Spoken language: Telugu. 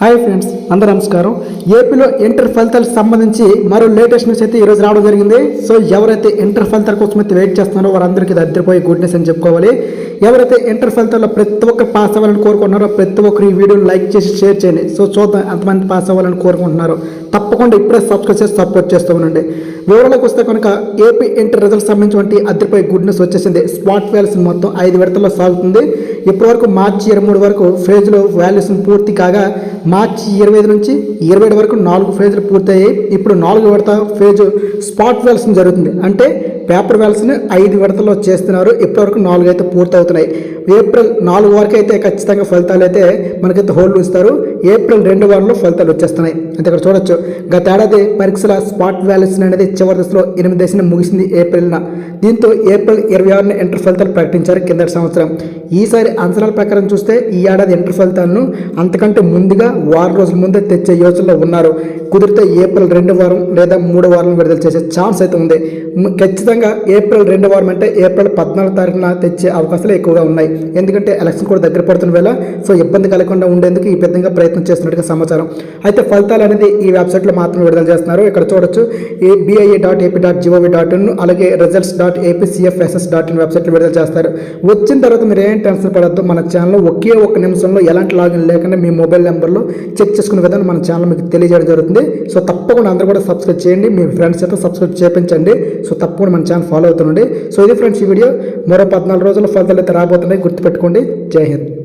హాయ్ ఫ్రెండ్స్ అందరూ నమస్కారం. ఏపీలో ఇంటర్ ఫలితాలకు సంబంధించి మరో లేటెస్ట్ న్యూస్ అయితే ఈరోజు రావడం జరిగింది. సో ఎవరైతే ఇంటర్ ఫలితాల కోసం అయితే వెయిట్ చేస్తున్నారో వారందరికీ ఇది గుడ్ న్యూస్ అని చెప్పుకోవాలి. ఎవరైతే ఇంటర్ ఫలితాల్లో ప్రతి ఒక్కరు పాస్ అవ్వాలని కోరుకుంటున్నారో ప్రతి ఒక్కరు ఈ వీడియోని లైక్ చేసి షేర్ చేయండి. సో చూద్దాం ఎంతమంది పాస్ అవ్వాలని కోరుకుంటున్నారో. తప్పకుండా ఇప్పుడే సబ్స్క్రైబ్ చేసి సపోర్ట్ చేస్తూ ఉండండి. వివరాలకు వస్తే కనుక ఏపీ ఇంటర్ రిజల్ట్ సంబంధించి అద్దరిపోయే గుడ్ న్యూస్ వచ్చేసింది. స్పాట్ వేల్స్ మొత్తం ఐదు విడతల్లో సాగుతుంది. ఇప్పటివరకు మార్చి ఇరవై మూడు వరకు ఫేజ్లో వాల్యుయేషన్ పూర్తి కాగా మార్చి ఇరవై ఐదు నుంచి ఇరవై ఏడు వరకు నాలుగు ఫేజ్లు పూర్తయ్యాయి. ఇప్పుడు నాలుగు విడత ఫేజ్ స్పాట్ వాల్యుయేషన్ జరుగుతుంది. అంటే పేపర్ వేల్స్ని ఐదు విడతల్లో చేస్తున్నారు. ఇప్పటివరకు నాలుగు అయితే పూర్తవుతున్నాయి. ఏప్రిల్ నాలుగు వరకు అయితే ఖచ్చితంగా ఫలితాలు అయితే మనకైతే హోల్డ్ ఉంచుతారు. ఏప్రిల్ రెండు వారంలో ఫలితాలు వచ్చేస్తున్నాయి. అంటే ఇక్కడ చూడొచ్చు. గత ఏడాది పరీక్షల స్పాట్ వ్యాల్యూస్ అనేది చివరి దశలో ఎనిమిది దశను ముగిసింది ఏప్రిల్న. దీంతో ఏప్రిల్ ఇరవై ఆరున ఇంటర్ ఫలితాలు ప్రకటించారు కిందటి సంవత్సరం. ఈసారి అంచనాల ప్రకారం చూస్తే ఈ ఏడాది ఇంటర్ ఫలితాలను అంతకంటే ముందుగా వారం రోజుల ముందే తెచ్చే యోచనలో ఉన్నారు. కుదిరితే ఏప్రిల్ రెండు వారం లేదా మూడు వారం విడుదల చేసే ఛాన్స్ అయితే ఉంది. ఖచ్చితంగా ఖచ్చితంగా ఏప్రిల్ రెండు వారం అంటే ఏప్రిల్ పద్నాలుగు తారీఖున తెచ్చే అవకాశాలు ఎక్కువగా ఉన్నాయి. ఎందుకంటే ఎలక్షన్ కూడా దగ్గర పడుతున్న వేళ సో ఇబ్బంది కలగకుండా ఉండేందుకు ఈ విధంగా ప్రయత్నం చేస్తున్నట్టుగా సమాచారం. అయితే ఫలితాలు అనేది ఈ వెబ్సైట్లో మాత్రమే విడుదల చేస్తున్నారు. ఇక్కడ చూడొచ్చు ఏ BIE dot AP dot gov dot in అలాగే results dot APCFSS dot in వెబ్సైట్లో విడుదల చేస్తారు. వచ్చిన తర్వాత మీరు ఏం టెన్షన్ పడద్దు మన ఛానల్లో ఒకే ఒక్క నిమిషంలో ఎలాంటి లాగిన్ లేకుండా మీ మొబైల్ నెంబర్లో చెక్ చేసుకునే విధానం మన ఛానల్ మీకు తెలియజేయడం జరుగుతుంది. సో తప్పకుండా అందరూ కూడా సబ్స్క్రైబ్ చేయండి మీ ఫ్రెండ్స్ అయితే సబ్స్క్రైబ్ చేయించండి సో తప్పకుండా మన ఛానల్ ఫాలో అవుతుండండి. సో ఇది ఫ్రెండ్స్ ఈ వీడియో. మరో పద్నాలుగు రోజుల ఫలితాలు అయితే రాబోతున్నాయి. గుర్తుపెట్టుకోండి. జై హింద్.